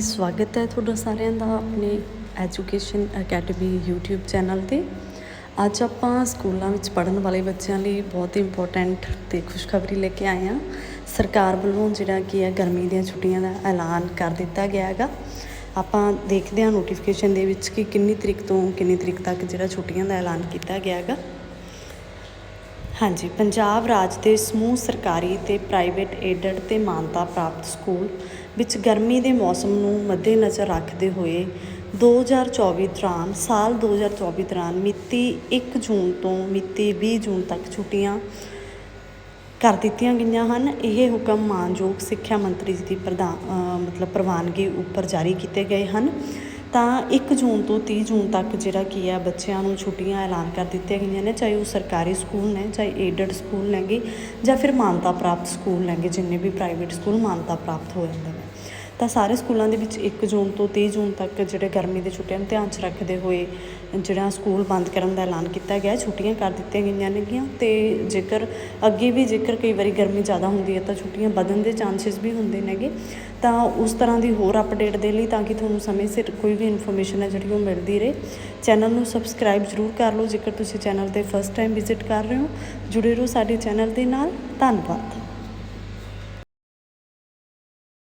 ਸਵਾਗਤ ਹੈ ਤੁਹਾਡਾ ਸਾਰਿਆਂ ਦਾ ਆਪਣੇ ਐਜੂਕੇਸ਼ਨ ਅਕੈਡਮੀ YouTube ਚੈਨਲ ਤੇ। ਅੱਜ ਆਪਾਂ ਸਕੂਲਾਂ ਵਿੱਚ ਪੜ੍ਹਨ ਵਾਲੇ ਬੱਚਿਆਂ ਲਈ ਬਹੁਤ ਇੰਪੋਰਟੈਂਟ ਤੇ ਖੁਸ਼ਖਬਰੀ ਲੈ ਕੇ ਆਏ ਹਾਂ। ਸਰਕਾਰ ਵੱਲੋਂ ਜਿਹੜਾ ਕੀ ਹੈ ਗਰਮੀ ਦੀਆਂ ਛੁੱਟੀਆਂ ਦਾ ਐਲਾਨ ਕਰ ਦਿੱਤਾ ਗਿਆ ਹੈਗਾ। ਆਪਾਂ ਦੇਖਦੇ ਹਾਂ ਨੋਟੀਫਿਕੇਸ਼ਨ ਦੇ ਵਿੱਚ ਕਿ ਕਿੰਨੀ ਤਰੀਕ ਤੋਂ ਕਿੰਨੀ ਤਰੀਕ ਤੱਕ ਜਿਹੜਾ ਛੁੱਟੀਆਂ ਦਾ ਐਲਾਨ ਕੀਤਾ ਗਿਆ ਹੈਗਾ। ਹਾਂਜੀ, ਪੰਜਾਬ ਰਾਜ ਦੇ ਸਮੂਹ ਸਰਕਾਰੀ ਤੇ ਪ੍ਰਾਈਵੇਟ ਏਡਡ ਤੇ ਮਾਨਤਾ ਪ੍ਰਾਪਤ ਸਕੂਲ ਵਿੱਚ ਗਰਮੀ ਦੇ ਮੌਸਮ ਨੂੰ ਮੱਦੇਨਜ਼ਰ ਰੱਖਦੇ ਹੋਏ 2024 ਦੌਰਾਨ, ਸਾਲ 2024 ਦੌਰਾਨ ਮਿਤੀ 1 ਜੂਨ ਤੋਂ ਮਿਤੀ 20 ਜੂਨ ਤੱਕ ਛੁੱਟੀਆਂ ਕਰ ਦਿੱਤੀਆਂ ਗਈਆਂ ਹਨ। ਇਹ ਹੁਕਮ ਮਾਨਯੋਗ ਸਿੱਖਿਆ ਮੰਤਰੀ ਜੀ ਦੀ ਪ੍ਰਧਾਨ ਮਤਲਬ ਪ੍ਰਵਾਨਗੀ ਉੱਪਰ ਜਾਰੀ ਕੀਤੇ ਗਏ ਹਨ। ਤਾਂ ਇੱਕ ਜੂਨ ਤੋਂ 30 ਜੂਨ ਤੱਕ ਜਿਹੜਾ ਕੀ ਹੈ ਬੱਚਿਆਂ ਨੂੰ ਛੁੱਟੀਆਂ ਐਲਾਨ ਕਰ ਦਿੱਤੀਆਂ ਗਈਆਂ ਨੇ, ਚਾਹੇ ਉਹ ਸਰਕਾਰੀ ਸਕੂਲ ਨੇ, ਚਾਹੇ ਏਡਡ ਸਕੂਲ ਨੇਗੇ ਜਾਂ ਫਿਰ ਮਾਨਤਾ ਪ੍ਰਾਪਤ ਸਕੂਲ ਨੇਗੇ, ਜਿੰਨੇ ਵੀ ਪ੍ਰਾਈਵੇਟ ਸਕੂਲ ਮਾਨਤਾ ਪ੍ਰਾਪਤ ਹੋ ਜਾਂਦੇ ਨੇ। ਤਾਂ ਸਾਰੇ ਸਕੂਲਾਂ ਦੇ ਵਿੱਚ 1 ਜੂਨ ਤੋਂ 30 ਜੂਨ ਤੱਕ ਜਿਹੜੇ ਗਰਮੀ ਦੇ ਛੁੱਟੀਆਂ ਨੂੰ ਧਿਆਨ 'ਚ ਰੱਖਦੇ ਹੋਏ ਜਿਹੜਾ ਸਕੂਲ ਬੰਦ ਕਰਨ ਦਾ ਐਲਾਨ ਕੀਤਾ ਗਿਆ, ਛੁੱਟੀਆਂ ਕਰ ਦਿੱਤੀਆਂ ਗਈਆਂ ਨੇਗੀਆਂ ਤੇ ਜੇਕਰ ਅੱਗੇ ਵੀ ਜੇਕਰ ਕਈ ਵਾਰੀ ਗਰਮੀ ਜ਼ਿਆਦਾ ਹੁੰਦੀ ਹੈ ਤਾਂ ਛੁੱਟੀਆਂ ਵਧਣ ਦੇ ਚਾਂਸਸ ਵੀ ਹੁੰਦੇ ਨੇਗੇ। ਤਾਂ ਉਸ ਤਰ੍ਹਾਂ ਦੀ ਹੋਰ ਅਪਡੇਟ ਦੇ ਲਈ ਤਾਂ ਕਿ ਤੁਹਾਨੂੰ ਸਮੇਂ ਸਿਰ ਕੋਈ ਵੀ ਇਨਫੋਰਮੇਸ਼ਨ ਹੈ ਜਿਹੜੀ ਉਹ ਮਿਲਦੀ ਰਹੇ। ਚੈਨਲ ਨੂੰ ਸਬਸਕ੍ਰਾਈਬ ਜ਼ਰੂਰ ਕਰ ਲਓ। ਜੇਕਰ ਤੁਸੀਂ ਚੈਨਲ ਤੇ ਫਸਟ ਟਾਈਮ ਵਿਜ਼ਿਟ ਕਰ ਰਹੇ ਹੋ, ਜੁੜੇ ਰਹੋ ਸਾਡੇ ਚੈਨਲ ਦੇ ਨਾਲ। ਧੰਨਵਾਦ।